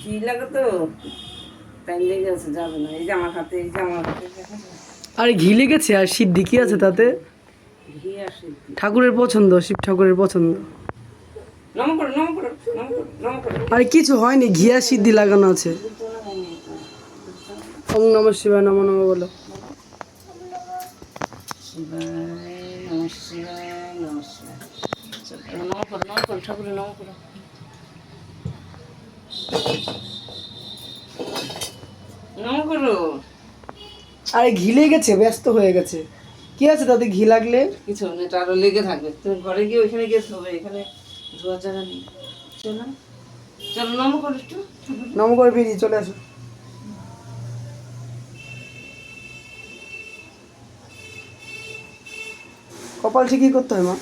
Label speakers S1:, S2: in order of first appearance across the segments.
S1: ঘি লাগে তো? তাই লেগে আছে যাবে না। এই যে আমার হাতে এই যে আমার হাতে
S2: আর ঘি লেগেছে আর সিদ্ধি কি আছে তাতে?
S1: ঘি আর সিদ্ধি।
S2: ঠাকুরের পছন্দ শিব ঠাকুরের পছন্দ। আর কিছু হয়নি ঘি আর সিদ্ধি লাগানো আছে। ওম নম শিবায় নম নম বলো।
S1: শিবায় নম শিবায় নম শিবায়। নম করো নম করো ঠাকুরের নম করো নম করো।
S2: আরে ঘি লেগেছে ব্যস্ত হয়ে গেছে। কি আছে তাতে ঘি লাগলে?
S1: কিছু না এটা আরও লেগে থাকবে। তুমি ঘরে গিয়ে ওইখানে গিয়ে শোবে এখানে ধোয়ার জায়গা নেই। চলো চলো নম করো একটু।
S2: নম করে বেরিয়ে চলে আসো। কপাল ঠিকই করতে হয় মা।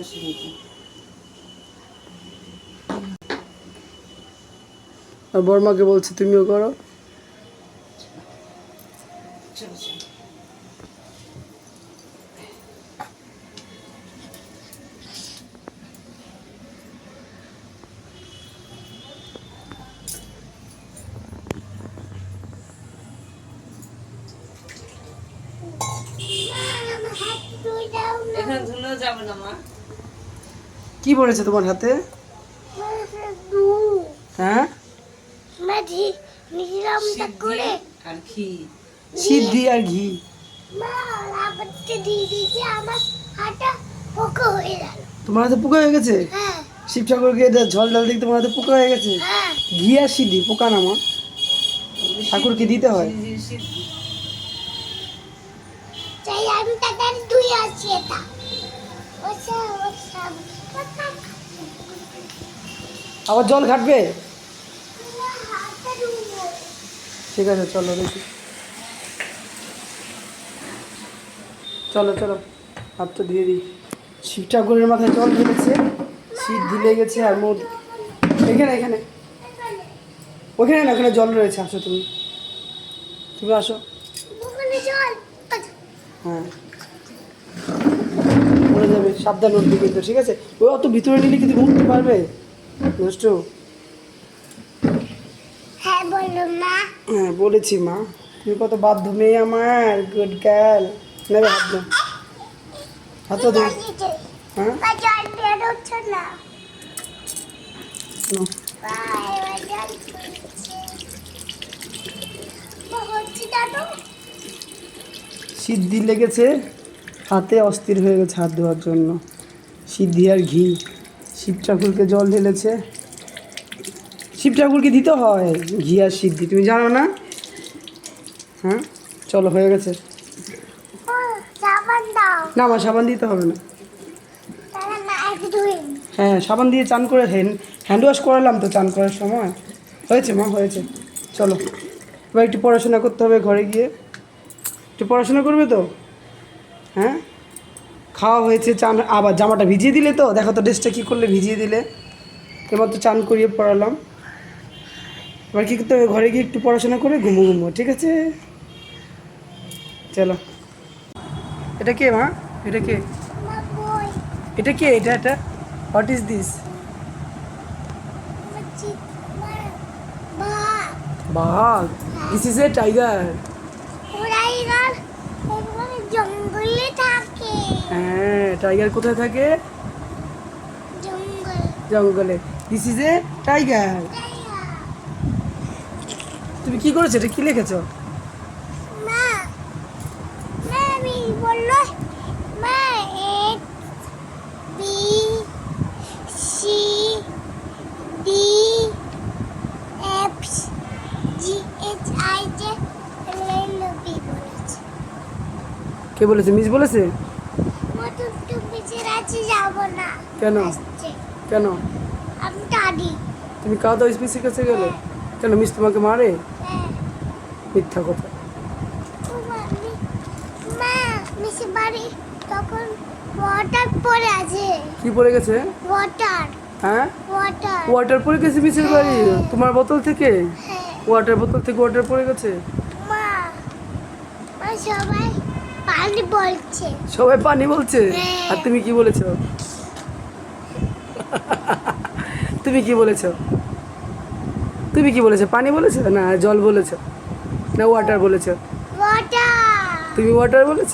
S1: আস্তে
S2: আর বর্মাকে বলছে তুমিও করো
S1: চলো চলো এখানে ধুলেও যাবে না মা
S2: কি পড়েছে তোমার হাতে? হ্যাঁ?
S1: সিদ্ধি আর ঘি।
S2: আর ঘি। তোমার হাতে পোকা হয়ে গেছে? শিব ঠাকুরকে ঝল ডাল দেখতে তোমার হাতে পোকা হয়ে গেছে? ঘি আর সিদ্ধি পোকা না মা? ঠাকুরকে দিতে হয়।
S1: সিদ্ধি, সিদ্ধি।
S3: চাই আমি তাড়াতাড়ি ধুই আসছি এটা ওসা ওসা
S2: আবার জল ঘাটবে? ঠিক আছে, চলো দেখি। চলো চলো হাতটা দিয়ে দিই। শিব ঠাকুরের মাথায় জল ঢেলেছে সিদ্ধি গেছে আর মোট এখানে এখানে। ওখানে না, ওখানে জল রয়েছে, আসো তুমি। তুমি আসো। হ্যাঁ। পড়ে যাবে, সাবধান উঠবে কিন্তু, ঠিক আছে? ওই অত ভিতরে নিলে কিন্তু ঘুরতে পারবে?
S3: হ্যাঁ বলো মা।
S2: হ্যাঁ বলেছি মা। তুমি কত বাধ্য মেয়ে আমার গুড গার্ল নেবে হাত দাও হাতটা দাও হ্যাঁ? সিদ্ধি লেগেছে। হাতে অস্থির হয়ে গেছে হাত ধোয়ার জন্য। সিদ্ধি আর ঘি। শিব ঠাকুরকে জল ঢেলেছে। শিব ঠাকুরকে দিতে হয় ঘি আর সিদ্ধি, তুমি জানো না? হ্যাঁ? চলো, হয়ে গেছে। না আমার সাবান দিতে হবে না। হ্যাঁ সাবান দিয়ে চান করে হ্যান্ড ওয়াশ করালাম তো চান করার সময়। হয়েছে, মা, হয়েছে। চলো, এবার একটু পড়াশোনা করতে হবে ঘরে গিয়ে। একটু পড়াশোনা করবে তো? হ্যাঁ? খাওয়া হয়েছে চান আবার জামাটা ভিজিয়ে দিলে তো? দেখো তো ড্রেসটা কী করলে ভিজিয়ে দিলে। এবার তো চান করিয়ে পড়ালাম। এবার কী করতে হবে? ঘরে গিয়ে একটু পড়াশোনা করে ঘুমো ঘুমো ঠিক আছে? চলো। এটা কে মা? এটা কে? এটা কে? এটা এটা? হোয়াট ইজ দিস বাঘ। দিস ইজ এ টাইগার
S3: জঙ্গলে থাকে।
S2: হ্যাঁ টাইগার কোথায় থাকে?
S3: জঙ্গল।
S2: জঙ্গলে। দিস ইজ এ টাইগার তুমি কি করেছ? এটা কি লিখেছো
S3: মা মা আমি বলল মা A B C D F G H I J L B বলেছে
S2: কে বলেছে? মিস বলেছে? কেন? কেন? তুমি কাউ তো স্পিসির কাছে গেলে? কেন মিস তোমাকে মারে?
S3: হ্যাঁ।
S2: মিথ্যা কথা।
S3: মা, মি- বাড়ি তখন ওয়াটার পড়ে আছে।
S2: কি পড়ে গেছে?
S3: ওয়াটার
S2: হ্যাঁ?
S3: ওয়াটার ওয়াটার
S2: পড়ে গেছে মিসের বাড়ি? তোমার বোতল থেকে?
S3: হ্যাঁ।
S2: ওয়াটার বোতল থেকে ওয়াটার পড়ে গেছে?
S3: মা মা সবাই পানি বলছে।
S2: সবাই পানি বলছে? আর তুমি কি বলেছ? তুমি কি বলেছ? তুমি কি বলেছ? পানি বলেছ? না জল বলেছ। না ওয়াটার বলেছ।
S3: ওয়াটার
S2: তুমি ওয়াটার বলেছ?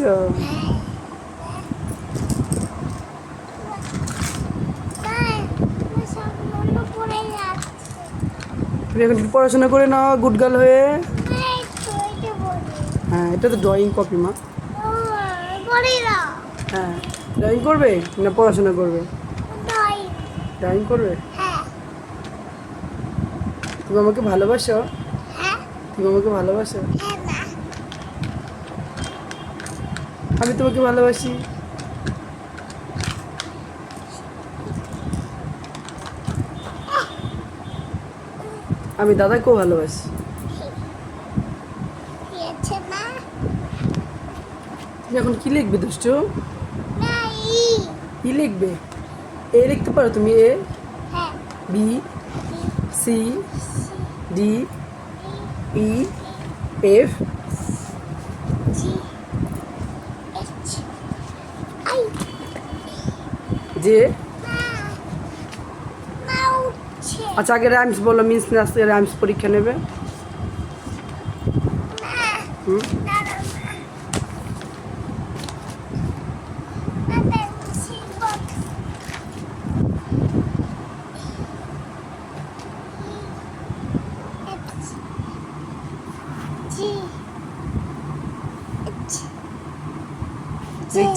S2: তুমি এখন একটু পড়াশোনা করে নাও গুড গার্ল হয়ে।
S3: বলি।
S2: হ্যাঁ এটা তো ড্রয়িং কপি মা। হ্যাঁ। ড্রয়িং করবে না পড়াশোনা করবে? ড্রয়িং করবে?
S3: হ্যাঁ।
S2: তুমি আমাকে ভালোবাসো?
S3: হ্যাঁ।
S2: তুমি আমাকে ভালোবাসো?
S3: হ্যাঁ
S2: আমি তোমাকে ভালোবাসি। আমি দাদাকেও ভালোবাসি। এখন কি লিখবে দুষ্টু? কি লিখবে? এ লিখতে পারো তুমি এ
S3: হ্যাঁ।
S2: B C D E F.
S3: উঠছে
S2: আচ্ছা আগে রাইমস বলো মিন্স আজকে রাইমস পরীক্ষা নেবে। হুম?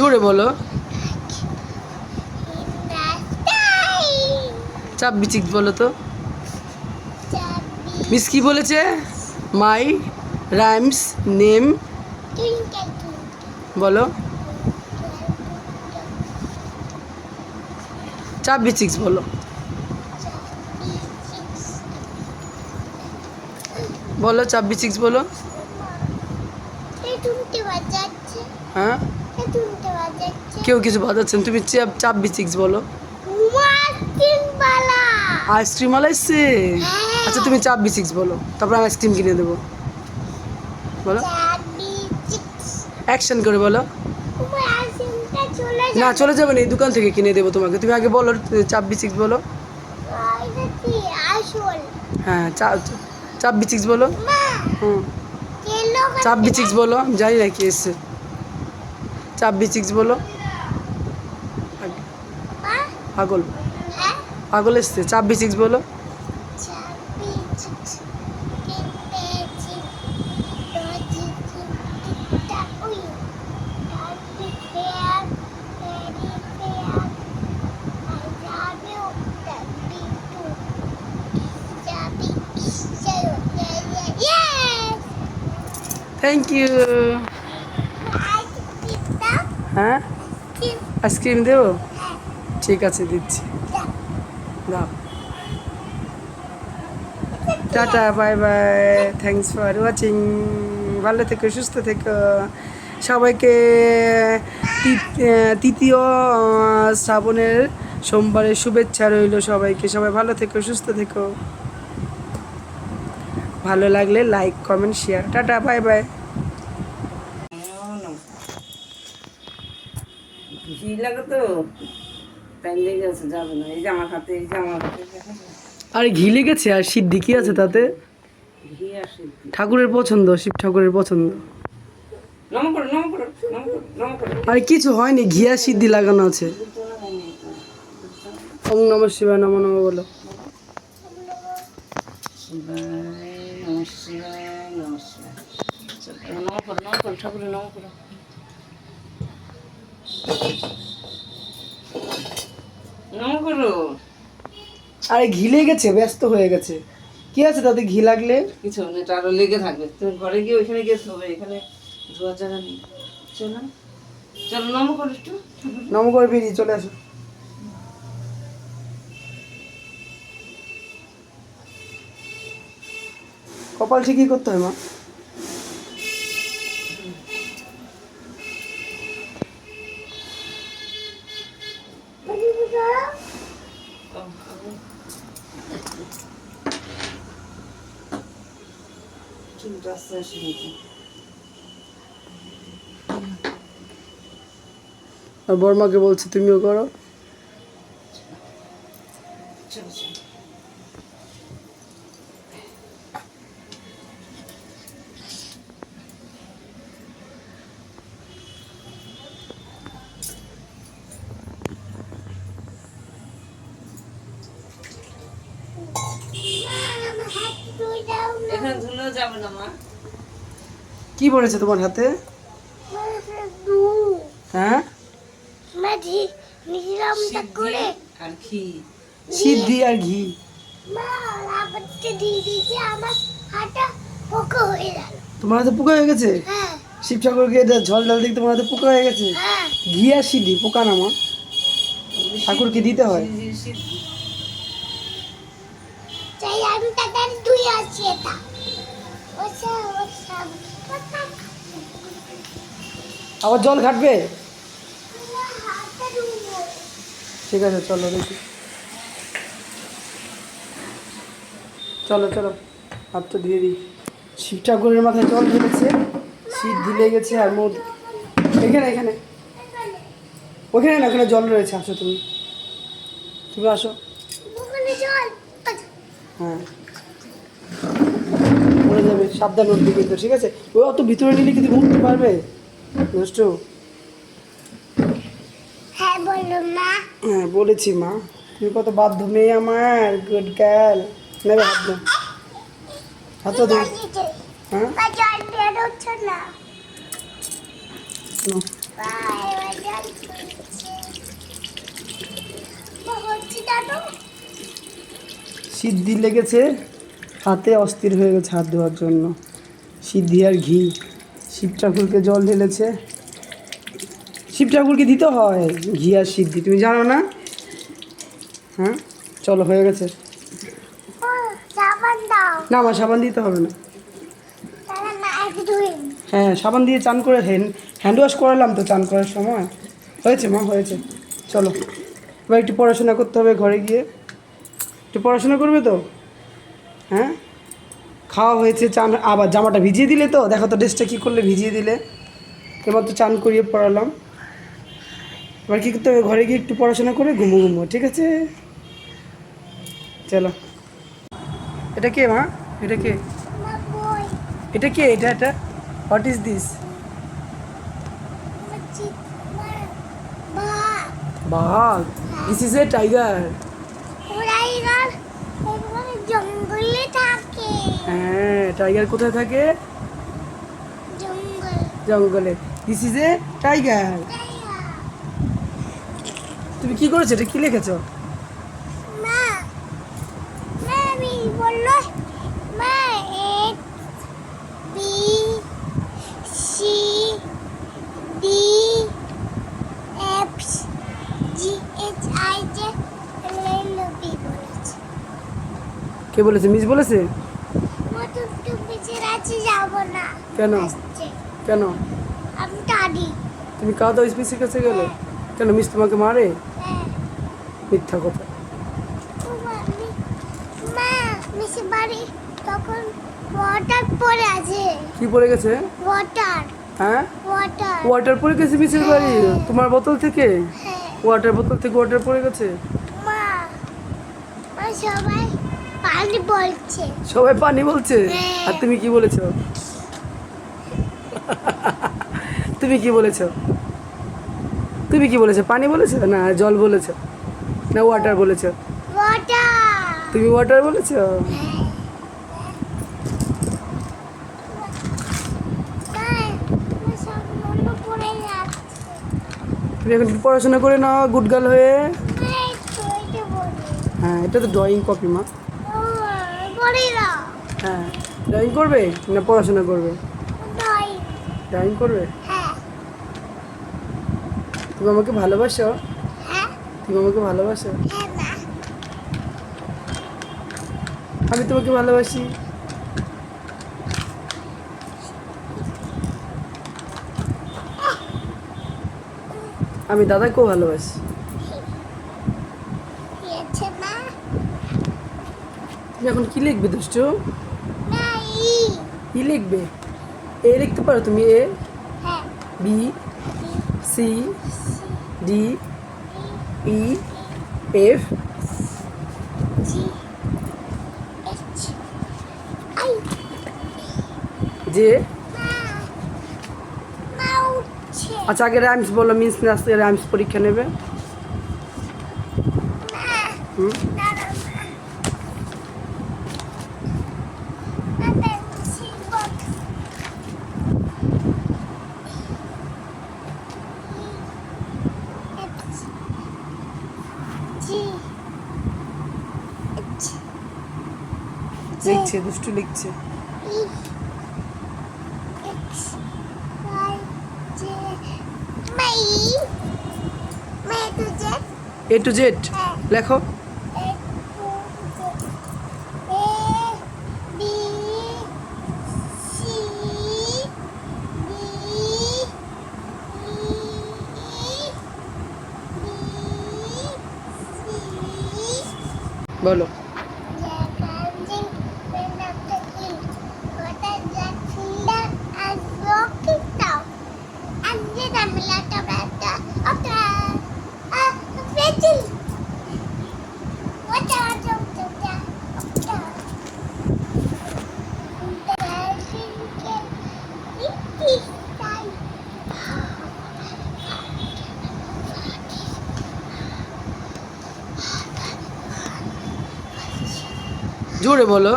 S2: জোরে বলো. চাব্বি চিক্স বলো তো। মিস কি বলেছে? My rhymes name. বলো। চাব্বি চিক্স বলো। বলো চাব্বি চিক্স বলো। কেউ কিছু বাজাচ্ছেন? তুমি চাপ চাব্বি চিক্স বলো। আইসক্রিম আলা এসছে? আচ্ছা তুমি চাব্বি চিক্স বলো। তারপর আমি আইসক্রিম কিনে দেবো। বলো। অ্যাকশন করে বলো। না চলে যাবে না এই দোকান থেকে কিনে দেবো তোমাকে। তুমি আগে বলো চাব্বি চিক্স বলো। হ্যাঁ চা চাব্বি চিক্স বলো। হুম। চাব্বি চিক্স বলো আমি জানি না কি এসছে। চাব্বি চিক্স বলো। পাগল। পাগল এসছে চাব্বি চিক্স বলো।
S3: চাবি চিক্স
S2: হ্যাঁ? আইসক্রিম দেবো? ঠিক আছে দিচ্ছি। দাও। Tata bye bye. Thanks for watching ভালো থেকো সুস্থ থেকো। সবাইকে তৃতীয় শ্রাবণের সোমবারের শুভেচ্ছা রইল সবাইকে। সবাই ভালো থেকো সুস্থ থেকো। ভালো লাগলে like comment share tata bye bye.
S1: লাগে তো আছে যাবে না। এই যে আমার হাতে এই যে আমার হাতে
S2: আর ঘি লেগেছে আর সিদ্ধি কি আছে তাতে?
S1: ঘি আর সিদ্ধি।
S2: ঠাকুরের পছন্দ শিব ঠাকুরের পছন্দ। আর কিছু হয়নি ঘি আর সিদ্ধি লাগানো আছে। ওম নম শিবায় নম নম বলো।
S1: শিবায় নমঃ শিবায় নমঃ শিবায়। নম করো নম করো ঠাকুরের নম করো।
S2: আরে ঘি লেগেছে ব্যস্ত হয়ে গেছে। কি আছে তাতে ঘি লাগলে?
S1: কিছু নেই এটা আরও লেগে থাকবে। তুমি ঘরে গিয়ে ওইখানে গিয়ে শোবে এখানে ধোয়ার জায়গা নেই। চলো। চলো নম করো একটু।
S2: নম করে বেরিয়ে চলে আসো। কপাল ঠিকই করতে হয় মা।
S1: চুলটা আস্তে আসে নাকি
S2: আর বর্মাকে বলছে তুমিও করো
S1: চলো চলো
S3: আমার হাত ধুয়ে দাও না
S1: এখানে ধুলেও যাবে না মা
S2: কি পড়েছে তোমার হাতে? হ্যাঁ?
S3: মাঝি নিলামটা করে।
S1: আর ঘি।
S2: সিদ্ধি আর ঘি।
S3: হয়ে
S2: তোমার হাতে পোকা হয়ে গেছে?
S3: হ্যাঁ।
S2: শিব ঠাকুরকে এটা জল জল দেখে তোমার হাতে পোকা হয়ে গেছে?
S3: হ্যাঁ।
S2: ঘি আর সিদ্ধি পোকা নামা ঠাকুরকে দিতে হয়। আবার জল ঘাটবে?
S3: ধুবো
S2: ঠিক আছে চলো দেখি। চলো চলো হাত তো দিয়ে দিই। শিব ঠাকুরের মাথায় জল ঢেলেছে সিদ্ধি গেছে আর মোদ এখানে এখানে। ওখানে না ওখানে জল রয়েছে আসো তুমি। তুমি আসো।
S3: আচ্ছা,
S2: হ্যাঁ। পড়ে যাবে সাবধান উঠবে কিন্তু ঠিক আছে। ও অত ভিতরে নিলে কিন্তু উঠতে পারবে? নষ্ট
S3: হ্যাঁ বলো মা।
S2: হ্যাঁ বলেছি মা। তুমি কত বাধ্য মেয়ে আমার গুড গার্ল নেবে হাত দাও হাত
S3: জল
S2: হ্যাঁ সিদ্ধি লেগেছে। হাতে অস্থির হয়ে গেছে হাত ধোয়ার জন্য। সিদ্ধি আর ঘি। শিব ঠাকুরকে জল ঢেলেছে। শিব ঠাকুরকে দিতে হয় ঘি আর সিদ্ধি তুমি জানো না? হ্যাঁ? চলো হয়ে গেছে। না আমার সাবান দিতে হবে নি। হ্যাঁ সাবান দিয়ে চান করে হ্যান্ড হ্যান্ড ওয়াশ করালাম তো চান করার সময়। হয়েছে মা হয়েছে। চলো এবার একটু পড়াশোনা করতে হবে ঘরে গিয়ে। একটু পড়াশোনা করবে তো? হ্যাঁ? খাওয়া হয়েছে, চান আবার জামাটা ভিজিয়ে দিলে তো? দেখো তো ড্রেসটা কী করলে, ভিজিয়ে দিলে। এবার তো চান করিয়ে পড়ালাম। এবার কী করতে হবে? ঘরে গিয়ে একটু পড়াশোনা করে ঘুমো ঘুমো, ঠিক আছে? চলো। এটা কে, মা? এটা কে? এটা কে? এটা এটা? হোয়াট ইজ দিস বাঘ। দিস ইজ এ টাইগার
S3: জঙ্গলে
S2: হ্যাঁ টাইগার কোথায় থাকে?
S3: জঙ্গল।
S2: জঙ্গলে। দিস ইজ এ টাইগার তুমি কি করেছ? এটা কি লিখেছো?
S3: মা মা আমি বলল না।
S2: কেন? কেন?
S3: আমি দাদি।
S2: তুমি কাদা কাছে গেলে? কেন মিস তোমাকে মারে?
S3: হ্যাঁ।
S2: মিথ্যা কথা।
S3: ও মা মি- মা মিশে বাড়ি তখন ওয়াটার পড়ে আছে।
S2: কি পড়ে গেছে?
S3: ওয়াটার
S2: হ্যাঁ?
S3: ওয়াটার
S2: ওয়াটার পড়ে গেছে মিসের বাড়ি? তোমার বোতল থেকে?
S3: হ্যাঁ।
S2: ওয়াটার বোতল থেকে ওয়াটার পড়ে গেছে?
S3: মা মা সবাই পানি বলছে।
S2: সবাই পানি বলছে? আর তুমি কি বলেছ? তুমি কি বলেছ? তুমি কি বলেছ? পানি বলেছ? না জল বলেছ। না ওয়াটার বলেছ। তুমি ওয়াটার বলেছ? তুমি এখন পড়াশোনা করে নাও গুড গার্ল হয়ে। হ্যাঁ এটা তো ড্রয়িং কপি মা। হ্যাঁ ড্রয়িং করবে? না পড়াশোনা করবে? ড্রয়িং করবে?
S3: হ্যাঁ,
S2: তুমি আমাকে ভালোবাসো?
S3: হ্যাঁ,
S2: তুমি আমাকে ভালোবাসো?
S3: হ্যাঁ
S2: আমি তোমাকে ভালোবাসি। আমি দাদাকেও ভালোবাসি? তুমি এখন কি লিখবে দুষ্টু। কি লিখবে? এ লিখতে পারো তুমি এ?
S3: হ্যাঁ,
S2: B? C D E F.
S3: না
S2: আচ্ছা আগে র্যামস বলো মিন্স আজকে র্যামস পরীক্ষা নেবে। হুম
S3: না, না, না। না, pencil box। E, H, G, H, J.
S2: লিখছে দুষ্টু লিখছে। এ টু জেড লেখো। বলো। জোরে বলো।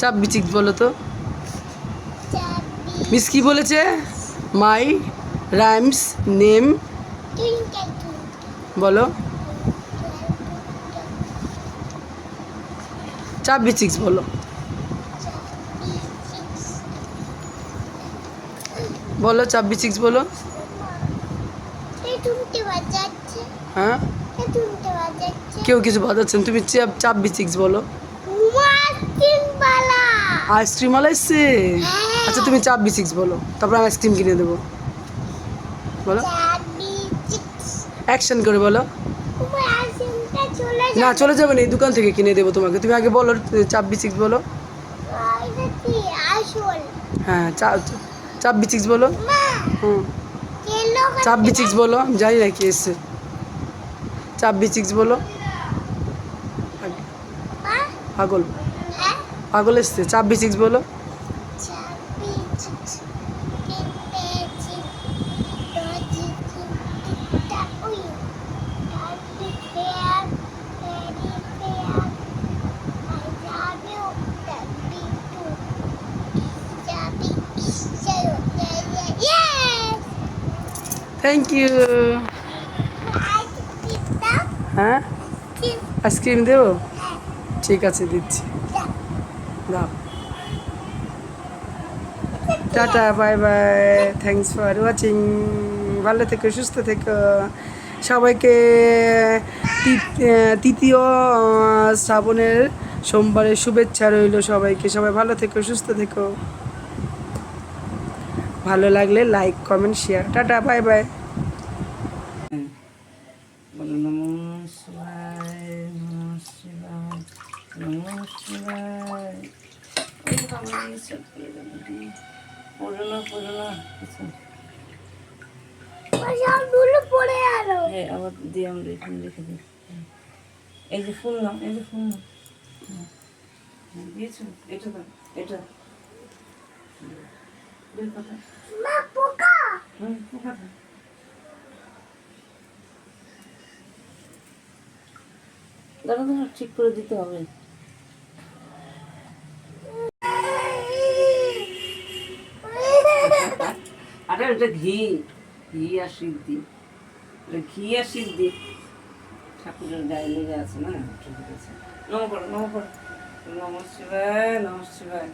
S2: চাপ বিচিক বলো তো। মিস কি বলেছে? My rhymes name. বলো। চাপ বিচিক্স বলো। বলো চাপ বিচিক্স বলো। হ্যাঁ? কেউ কিছু বাজাচ্ছেন? তুমি চাপ চাপ বিচিক্স বলো।
S3: মার্টিন বালা
S2: আইসক্রিম আলা এসছে আচ্ছা তুমি চাপ বিচিক্স বলো। তারপর আমি আইসক্রিম কিনে দেবো। বলো। অ্যাকশন করে বলো। না চলে যাবে না এই দোকান থেকে কিনে দেবো তোমাকে। তুমি আগে বলো চাপ বিচিক্স বলো। হ্যাঁ চাপ বিচিক্স বলো। হুম।
S3: কেলো
S2: চাপ বিচিক্স বলো আমি জানি না কি এসছে। চাপ বিচিক্স বলো
S3: মা
S2: পাগল
S3: হ্যাঁ
S2: পাগল এসছে চাপ বিচিক্স বলো
S3: চাবি চিপস কিনতে চিপ রোজি চিপটা উই চাবি পেয়ার পেরি পেয়ার আই লাভ ইউ চাবি টু চাবি চলো ইয়েস
S2: থ্যাংক ইউ হ্যাঁ? আইসক্রিম দেবো? ঠিক আছে, দিচ্ছি।
S3: দাও।
S2: Tata, bye bye. Thanks for watching ভালো থেকো, সুস্থ থেকো। সবাইকে তৃতীয় শ্রাবণের সোমবারের শুভেচ্ছা রইল সবাইকে। সবাই ভালো থেকো, সুস্থ থেকো। ভালো লাগলে like comment share tata, bye bye
S1: বলো নমঃ শিবায় নমঃ শিবায় নমঃ শিবায় এই বাবা, এই সব দি। পড়ো না পড়ো না। কিছু
S3: সবগুলো পড়ে গেল।
S1: হ্যাঁ আবার দিয়ে আমরা এখানে রেখে দিই। এই যে ফুল নাও এই যে ফুল নাও। হুম। হুম, দিয়েছ? এটা দাও এটা। কথা
S3: মা পোকা!
S1: হুম পোকা দাঁড়া দাঁড়া ঠিক করে দিতে হবে। আরে ওটা ঘি ঘি আর সিদ্ধি ওটা ঘি আর সিদ্ধি ঠাকুরের গায়ে লেগে আছে না? ঠিক আছে। নম করো নম করো। নম শিবায় নম শিবায়